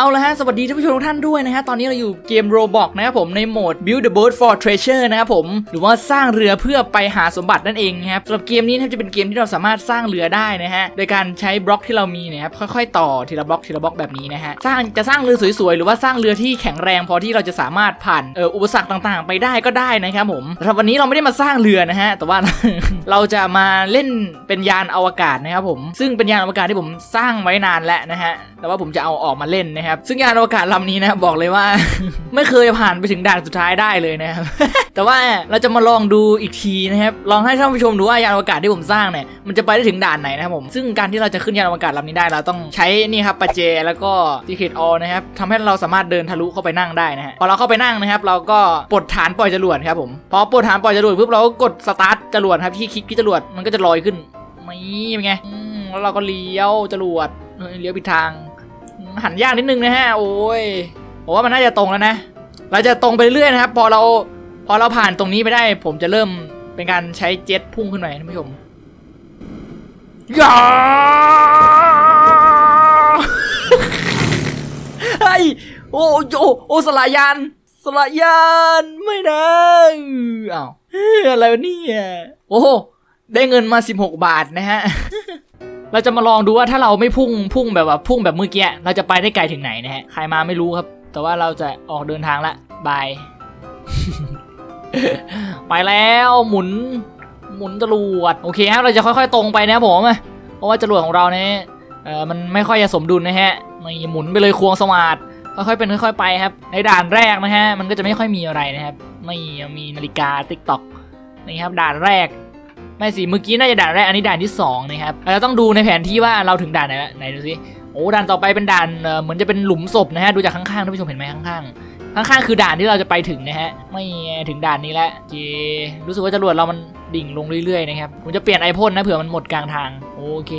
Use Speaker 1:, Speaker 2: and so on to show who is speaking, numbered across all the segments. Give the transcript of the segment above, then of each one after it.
Speaker 1: เอาละฮะ สวัสดีท่านผู้ชมทุกท่านด้วยนะฮะ ตอนนี้เราอยู่เกม Roblox นะครับผมในโหมด Build the boat for treasure นะครับผม หรือว่าสร้างเรือเพื่อไปหาสมบัตินั่นเองนะครับสำหรับเกมนี้นะครับจะเป็นเกมที่เราสามารถสร้างเรือได้นะฮะ โดยการใช้บล็อกที่เรามีนะครับค่อยๆ ต่อทีละบล็อกทีละบล็อกแบบนี้นะฮะ สร้างจะสร้างเรือสวยๆ หรือว่าสร้างเรือที่แข็งแรงพอที่เราจะสามารถผ่านเอ่ออุปสรรคต่างๆ ไปได้ก็ได้นะครับผมสำหรับวันนี้เราไม่ได้มาสร้างเรือนะฮะ แต่ว่าเราจะมาเล่นเป็นยานอวกาศนะครับผม ซึ่งเป็นยานอวกาศที่ผมสร้างไว้นานแล้วนะฮะ แต่ว่าผมจะเอาออกมาเล่นนะครับ ซึ่งยานอวกาศลำนี้นะบอกเลยว่า ไม่เคยผ่านไปถึงด่านสุดท้ายได้เลยนะครับ แต่ว่าเราจะมาลองดูอีกทีนะครับ ลองให้ท่านผู้ชมดูว่ายานอวกาศที่ผมสร้างเนี่ย มันจะไปได้ถึงด่านไหนนะครับผม ซึ่งการที่เราจะขึ้นยานอวกาศลำนี้ได้ เราต้องใช้นี่ครับปาเจแล้วก็ทีเคทออนะครับทำให้เราสามารถเดินทะลุเข้าไปนั่งได้นะฮะ พอเราเข้าไปนั่งนะครับ เราก็ปลดฐานปล่อยจรวดครับผม พอปลดฐานปล่อยจรวดปุ๊บเราก็กดสตาร์ทจรวดครับที่คลิกที่จรวดมันก็จะลอยขึ้นนี่เป็นไงแล้วเราก็เลี้ยวจรวดเลี้ยวผิดทาง หันยากนิดนึงนะฮะโอ้ยผมว่ามันน่าจะตรงแล้วนะ เราจะตรงไปเรื่อยๆนะครับ พอเราพอเราผ่านตรงนี้ไปได้ ผมจะเริ่มเป็นการใช้เจ็ตพุ่งขึ้นไปท่านผู้ชมยาเฮ้ยโอ้โอ้โอ้สลายานสลายานไม่นะอ้าวเฮ้ยอะไรวะเนี่ยโอ้โหได้เงินมา 16 บาทนะฮะ เราจะมาลองดูว่าถ้าเราไม่พุ่งพุ่งแบบว่าพุ่งแบบเมื่อกี้เราจะไปได้ไกลถึงไหนนะฮะใครมาไม่รู้ครับ แต่ว่าเราจะออกเดินทางละบาย ไปแล้วหมุน หมุนจรวดโอเคครับเราจะค่อยๆ ตรงไปนะผมเพราะว่าจรวดของเราเนี่ยเออมันไม่ค่อยจะสมดุลนะฮะนี่หมุนไปเลยควงสมาร์ทค่อยๆเป็นค่อย ๆ ไปครับ ในด่านแรกนะฮะมันก็จะไม่ค่อยมีอะไรนะครับไม่มีนาฬิกาติ๊กต็อกนี่ครับด่านแรก ไม่สิเมื่อกี้น่าจะด่านแรกอันนี้ด่านที่สองนะครับเราต้องดูในแผนที่ว่าเราถึงด่านไหนล้วไหนดูสิโอ้ด่านต่อไปเป็นด่านเอ่อเหมือนจะเป็นหลุมศพนะฮะดูจากข้างๆท่านผู้ชมเห็นไหมข้างๆ ข้างๆคือด่านที่เราจะไปถึงนะฮะ ไม่ถึงด่านนี้แล้วเครู้สึกว่าจรวดเรามันดิ่งลงเรื่อยๆนะครับ ผมจะเปลี่ยนไอพ่นนะเผื่อมันหมดกลางทาง โอเค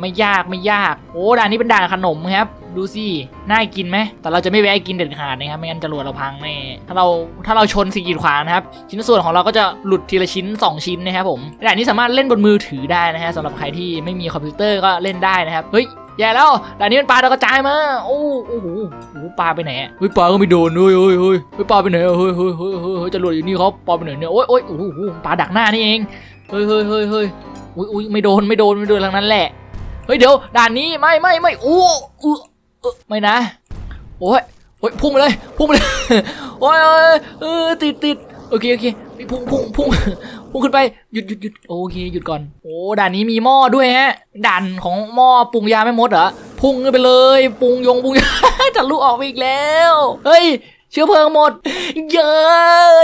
Speaker 1: ไม่ยากไม่ยาก โอ้ด่านนี้เป็นด่านขนมครับ ดูสิ น่ากินไหม แต่เราจะไม่แวะกินเด็ดขาดนะครับ ไม่งั้นจรวดเราพังแน่ ถ้าเราถ้าเราชนสิ่งกีดขวางนะครับ ชิ้นส่วนของเราก็จะหลุดทีละชิ้น 2 ชิ้นนะครับผมด่านนี้สามารถเล่นบนมือถือได้นะฮะสำหรับใครที่ไม่มีคอมพิวเตอร์ก็เล่นได้นะครับ เฮ้ย แย่แล้วด่านนี้มันปลาดากระจายมาโอ้โอ้โหปลาไปไหนอะเฮ้ยปลาก็ไม่โดนเฮ้ยเฮ้ยเฮ้ยเฮ้ปลาไปไหนเฮ้ยเฮ้ยเฮ้ยเฮ้ยเฮ้ยจรวดอยู่นี่เขาปลาไปไหนเนี่ยโอ้ยโอ้ยโอ้โหปลาดักหน้านี่เองเฮ้ยเฮ้ยเฮ้ยเฮ้ยอุ้ยอุ้ยไม่โดนไม่โดนไม่โดนทั้งนั้นแหละเฮ้ยเดี๋ยวด่านนี้ไม่ไม่ไม่โอ้เออไม่นะโอ้ยโอ้ยพุ่งไปเลยพุ่งไปเลยโอ้ยโอ้ยเออติดติดโอเคโอเค พุ่งพุ่งพุ่งพุ่งขึ้นไปหยุดหยุดหยุดโอเคหยุดก่อนโอ้ด่านนี้มีหม้อด้วยฮะด่านของหม้อปรุงยาไม่มดเหรอพุ่งขึ้นไปเลยปรุงยงปรุงยาจะลุออกไปอีกแล้วเฮ้ยเชื้อเพลิงหมด เย้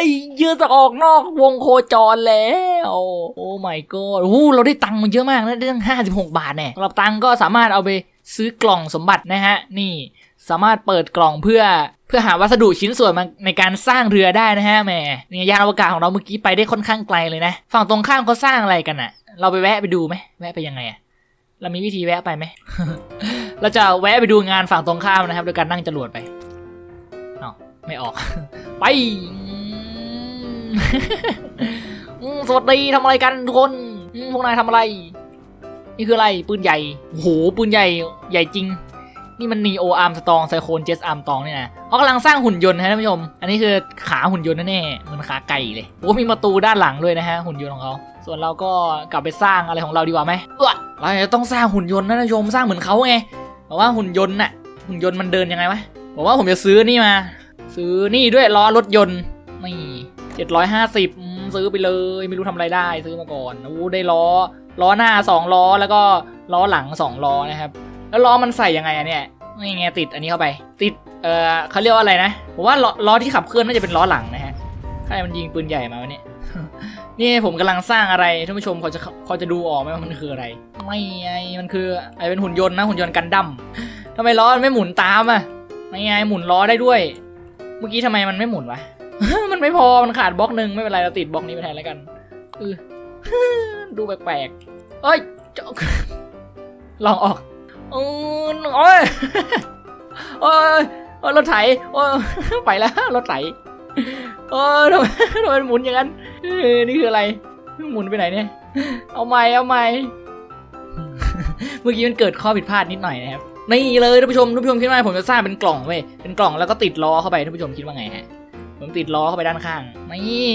Speaker 1: ยเยอะจะออกนอกวงโคจรแล้ว โอ้ my god โอ้โหเราได้ตังค์มาเยอะมากนะได้ตั้ง56 บาทแน่สำหรับตังค์ก็สามารถเอาไปซื้อกล่องสมบัตินะฮะ นี่สามารถเปิดกล่องเพื่อ เพื่อหาวัสดุชิ้นส่วนมาในการสร้างเรือได้นะฮะแหมเนี่ยยานอวกาศของเราเมื่อกี้ไปได้ค่อนข้างไกลเลยนะ ฝั่งตรงข้ามเขาสร้างอะไรกันอะเราไปแวะไปดูไหมแวะไปยังไงอะเรามีวิธีแวะไปไหมเราจะแวะไปดูงานฝั่งตรงข้ามนะครับโดยการนั่งจรวดไปเนาะไม่ออก ไปสวัสดีทำอะไรกันทุกคนพวกนายทำอะไร นี่คืออะไรปืนใหญ่โอ้โหปืนใหญ่ใหญ่จริง นี่มันนีโออาร์มสตองไซโคนเจสอาร์มตองเนี่ยนะเขากำลังสร้างหุ่นยนต์นะท่านผู้ชม อันนี้คือขาหุ่นยนต์แน่ๆเหมือนขาไก่เลยโอ้มีประตูด้านหลังด้วยนะฮะหุ่นยนต์ของเขาส่วนเราก็กลับไปสร้างอะไรของเราดีกว่าไหมเออเราจะต้องสร้างหุ่นยนต์นะท่านผู้ชมสร้างเหมือนเขาไงแต่ว่าหุ่นยนต์น่ะหุ่นยนต์มันเดินยังไงวะผมว่าผมจะซื้อนี่มา ซื้อนี่ด้วยล้อรถยนต์นี่เจ็ดร้อยห้าสิบซื้อไปเลยไม่รู้ทำอะไรได้ซื้อมาก่อนโอ้ได้ล้อล้อหน้าสองล้อแล้วก็ล้อหลังสองล้อนะครับ แล้วล้อมันใส่ยังไงอะเนี่ยนี่ไงติดอันนี้เข้าไป ติดเอ่อเขาเรียกว่าอะไรนะผมว่าล้อล้อที่ขับเคลื่อนน่าจะเป็นล้อหลังนะฮะใครมันยิงปืนใหญ่มาวะเนี่ยนี่ผมกำลังสร้างอะไรท่านผู้ชมพอจะพอจะดูออกไหมว่ามันคืออะไร ไม่ไงมันคือไอเป็นหุ่นยนต์นะหุ่นยนต์กันดั้มทำไมล้อมันไม่หมุนตามอะไม่ไงหมุนล้อได้ด้วย เมื่อกี้ทำไมมันไม่หมุนวะมันไม่พอมันขาดบล็อกหนึ่งไม่เป็นไรเราติดบล็อกนี้ไปแทนแล้วกันเออดูแปลกๆเอ้ยลองออก อือโอ้ยโอ้ยโอ้ยรถไถโอ้ไปแล้วรถไถโอ้ยทำไมทำไมมันหมุนอย่างนั้นเอ้ยนี่คืออะไรหมุนไปไหนเนี่ย เอาใหม่เอาใหม่เมื่อกี้มันเกิดข้อผิดพลาดนิดหน่อยนะครับนี่เลยท่านผู้ชมท่านผู้ชมคิดว่าผมจะสร้างเป็นกล่องเว้ยเป็นกล่องแล้วก็ติดล้อเข้าไปท่านผู้ชมคิดว่าไงฮะ ผมติดล้อเข้าไปด้านข้างนี่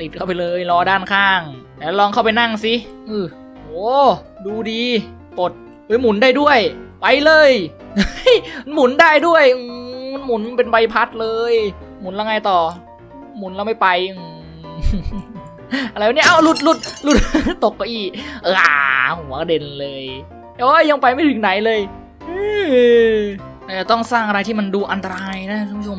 Speaker 1: ติดเข้าไปเลยล้อด้านข้างแล้วลองเข้าไปนั่งสิอือโอ้ดูดีปลด เฮ้ยหมุนได้ด้วย ไปเลยหมุนได้ด้วยมันหมุนเป็นใบพัดเลย หมุนแล้วไงต่อ หมุนแล้วไม่ไปอะไรวะเนี่ยเอ้าหลุดหลุดหลุดตกเก้าอี้เออหัวกระเด็นเลยโอ้ยยังไปไม่ถึงไหนเลยเออต้องสร้างอะไรที่มันดูอันตรายนะท่านผู้ชม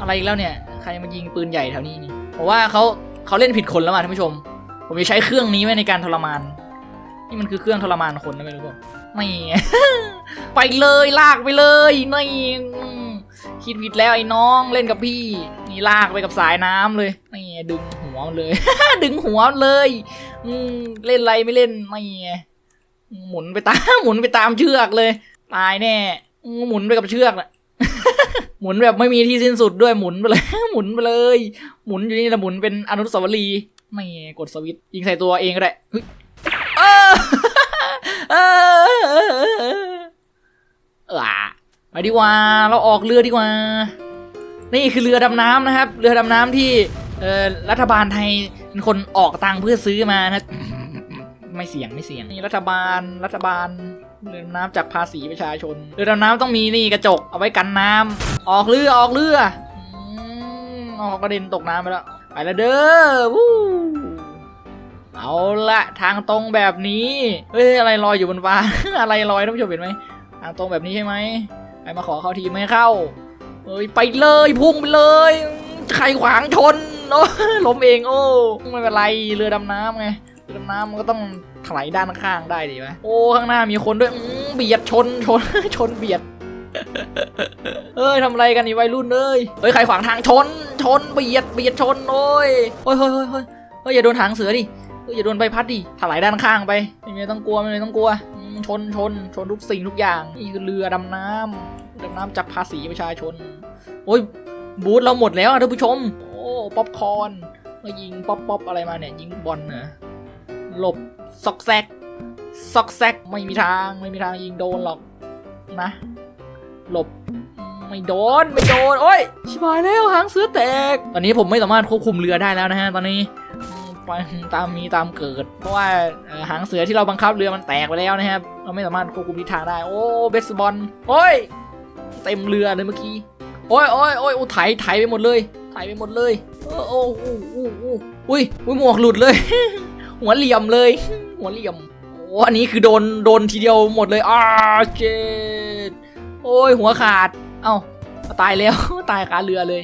Speaker 1: อะไรอีกแล้วเนี่ย ใครมายิงปืนใหญ่แถวนี้นี่เพราะว่าเขาเขาเล่นผิดคนแล้วมาท่านผู้ชม ผมจะใช้เครื่องนี้ไว้ในการทรมาน นี่มันคือเครื่องทรมานคนนะไม่รู้เปล่าไม่ไปเลยลากไปเลยนี่คิดผิดแล้วไอ้น้องเล่นกับพี่ นี่ลากไปกับสายน้ำเลยนี่ดึงหัวเลย ดึงหัวเลยอืเล่นไรไม่เล่นไม่หมุนไปตามหมุนไปตามเชือกเลย ตายแน่หมุนไปกับเชือกน่ะหมุนแบบไม่มีที่สิ้นสุดด้วยหมุนไปเลย หมุนไปเลย หมุนอยู่นี่แหละหมุนเป็นอนุสาวรีย์ไม่กดสวิตช์ยิงใส่ตัวเองก็ได้ ไปดีกว่า เราออกเรือดีกว่า นี่คือเรือดำน้ำนะครับ เรือดำน้ำที่เออรัฐบาลไทยเป็นคนออกตังเพื่อซื้อมานะ ไม่เสียงไม่เสียงนี่รัฐบาลรัฐบาลเรือดำน้ำจากภาษีประชาชน เรือดำน้ำต้องมีนี่กระจกเอาไว้กันน้ำออกเรือออกเรือออกกระเด็นตกน้ำไปแล้ว ไปแล้วเด้อวู้ ละทางตรงแบบนี้เฮ้ยอะไรลอยอยู่บนฟ้า อะไรลอยท่านผู้ชมเห็นไหมทางตรงแบบนี้ใช่ไหมใครมาขอเข้าทีไม่เข้าเอ้ยไปเลยพุ่งไปเลยใครขวางชนโอ้ล้มเองโอ้ไม่เป็นไรเรือดำน้ำไงเรือดำน้ำมันก็ต้องถลายด้านข้างได้ดีไหมโอ้ข้างหน้ามีคนด้วยเบียดชนชนชนเบียดเอ้ยทำอะไรกันนี่วัยรุ่นเอ้ยเฮ้ยใครขวางทางชนชนเบียดเบียดชนโอ้ยเฮ้ยเฮ้ยเฮ้ยเฮ้ยอย่าโดนหางเสือดิ อย่าโดนใบพัดดิถลายด้านข้างไป ไม่มีต้องกลัวไม่มีต้องกลัว ชนชนชนทุกสิ่งทุกอย่าง นี่คือเรือดำน้ำดำน้ำจากภาษีประชาชน โอ้ยบูธเราหมดแล้วอะท่านผู้ชม โอ้ป๊อปคอนมายิงป๊อปป๊อปอะไรมาเนี่ยยิงบอลเหรอหลบซอกแซกซอกแซกไม่มีทางไม่มีทางยิงโดนหรอกนะ หลบไม่โดนไม่โดนโอ้ยชิบหายแล้วหางเสือแตก ตอนนี้ผมไม่สามารถควบคุมเรือได้แล้วนะฮะตอนนี้ ตามมีตามเกิด เพราะว่าหางเสือที่เราบังคับเรือมันแตกไปแล้วนะครับ เราไม่สามารถควบคุมทิศทางได้ โอ้เบสบอลโอ้ย เต็มเรือเลยเมื่อกี้ โอ้ยโอ้ยโอ้ยโอ้ไถไถไปหมดเลยไถไปหมดเลย โอ้โอ้โอ้โอ้โอ้อุ้ยอุ้ยหมวกหลุดเลย หัวเหลี่ยมเลย หัวเหลี่ยมโอ้อันนี้คือโดนโดนทีเดียวหมดเลยอ้าเจ็ดโอ้ยหัวขาด เอ้าตายแล้วตายคาเรือเลย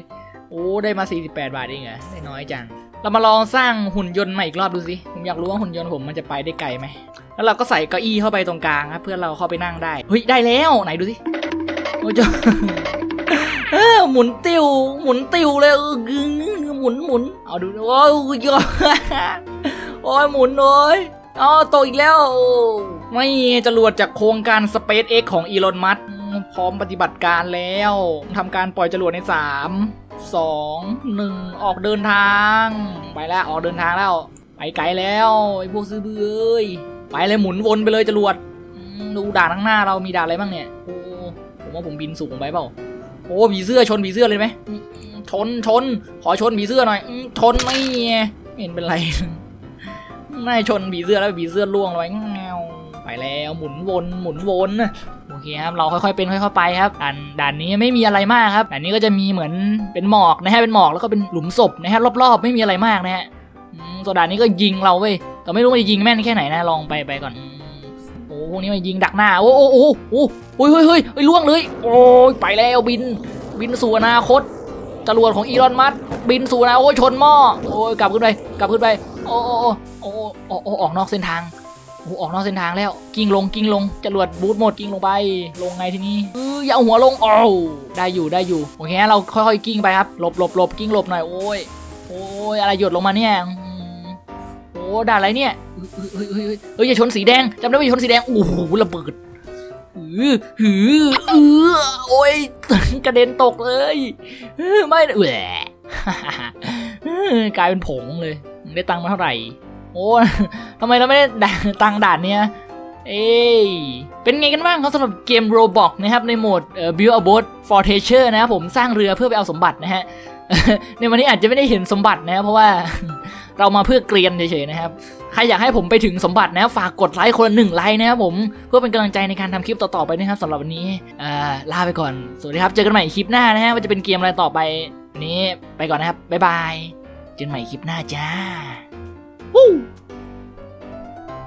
Speaker 1: โอ้ได้มา 48 บาทเองเหรอได้น้อยจัง เรามาลองสร้างหุ่นยนต์ใหม่อีกรอบดูสิผมอยากรู้ว่าหุ่นยนต์ผมมันจะไปได้ไกลไหมแล้วเราก็ใส่เก้าอี้เข้าไปตรงกลางครับเพื่อเราเข้าไปนั่งได้เฮ้ยได้แล้วไหนดูสิโอ้ยจเออหมุนติวหมุนติวเลยเออกึ่งหมุนหมุนเอาดูโอ้ยยอโอ้ยหมุนโอ้ยอ๋อตกอีกแล้วไม่จรวดจากโครงการ SpaceX ของอีลอนมัสพร้อมปฏิบัติการแล้วทำการปล่อยจรวดใน 3 2 1 ออกเดินทาง ไปแล้วออกเดินทางแล้ว ไปไกลแล้วไอ้พวกซื้อเบื่อเอ้ยไปเลยหมุนวนไปเลยจรวดดูด่านข้างหน้าเรามีด่านอะไรบ้างเนี่ยโอ้ผมว่าผมบินสูงไปเปล่าโอ้ผีเสื้อชนผีเสื้อเลยไหมชนชนขอชนผีเสื้อหน่อยชนไม่ไงไม่เห็นเป็นไรไม่ชนผีเสื้อแล้วผีเสื้อล่วงลงไปแงวไปแล้วหมุนวนหมุนวน เคครับเราค่อยๆเป็นค่อยๆไปครับด่านด่านนี้ไม่มีอะไรมากครับด่านนี้ก็จะมีเหมือนเป็นหมอกนะฮะเป็นหมอกแล้วก็เป็นหลุมศพนะฮะรอบๆ ไม่มีอะไรมากนะฮะส่วนด่านนี้ก็ยิงเราเว้ยแต่ไม่รู้ว่าจะยิงแม่นแค่ไหนนะลองไปไปก่อนโอ้พวกนี้มายิงดักหน้าโอ้โอ้โอ้โอ้โอ้ยเฮ้ยเฮ้ยเฮ้ยล่วงเลย โอ้ยไปแล้วบิน บินสู่อนาคตจรวดของอีลอนมัสบินสู่อนาโอ้ยชนหม้อโอ้ยกลับขึ้นไปกลับขึ้นไป โอ้โอ้โอ้โอ้โอ้ออกนอกเส้นทาง โอ้ออกนอกเส้นทางแล้ว กิ้งลงกิ้งลงจรวดบูทหมดกิ้งลงไป ลงไงทีนี้เอออย่าหัวลงโอ้ได้อยู่ได้อยู่โอเคเราค่อยๆกิ้งไปครับหลบหลบหลบกิ้งหลบหน่อยโอ้ยโอ้ยอะไรหยดลงมาเนี่ยโอ้ด่าอะไรเนี่ยเฮ้ยเฮ้ยเฮ้ยเฮ้ยเฮ้ยอย่าชนสีแดงจำได้ว่าอย่าชนสีแดงโอ้โหระเบิดหือหือเออโอ้ยกระเด็นตกเลยไม่เออกลายเป็นผงเลย ได้ตังค์มาเท่าไหร่ โอ้ทำไมเราไม่ได้ตังด่านเนี้ยเอ้ย เป็นไงกันบ้างครับสำหรับเกม Roblox นะครับ ในโหมด Build a boat for treasure นะครับผมสร้างเรือเพื่อไปเอาสมบัตินะฮะ ในวันนี้อาจจะไม่ได้เห็นสมบัตินะครับเพราะว่าเรามาเพื่อเกรียนเฉยๆนะครับ ใครอยากให้ผมไปถึงสมบัตินะฝากกดไลค์คนละหนึ่งไลค์นะครับผมเพื่อเป็นกำลังใจในการทำคลิปต่อๆไปนะครับสำหรับวันนี้ลาไปก่อน สวัสดีครับ เจอกันใหม่คลิปหน้านะฮะว่าจะเป็นเกมอะไรต่อไปนี้ไปก่อนนะครับบ๊ายบายเจอกันใหม่คลิปหน้าจ้า วู้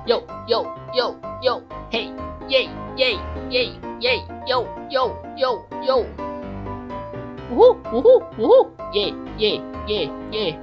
Speaker 1: โยโยโยโยเฮ้ยเย่เย่เย่เย่โ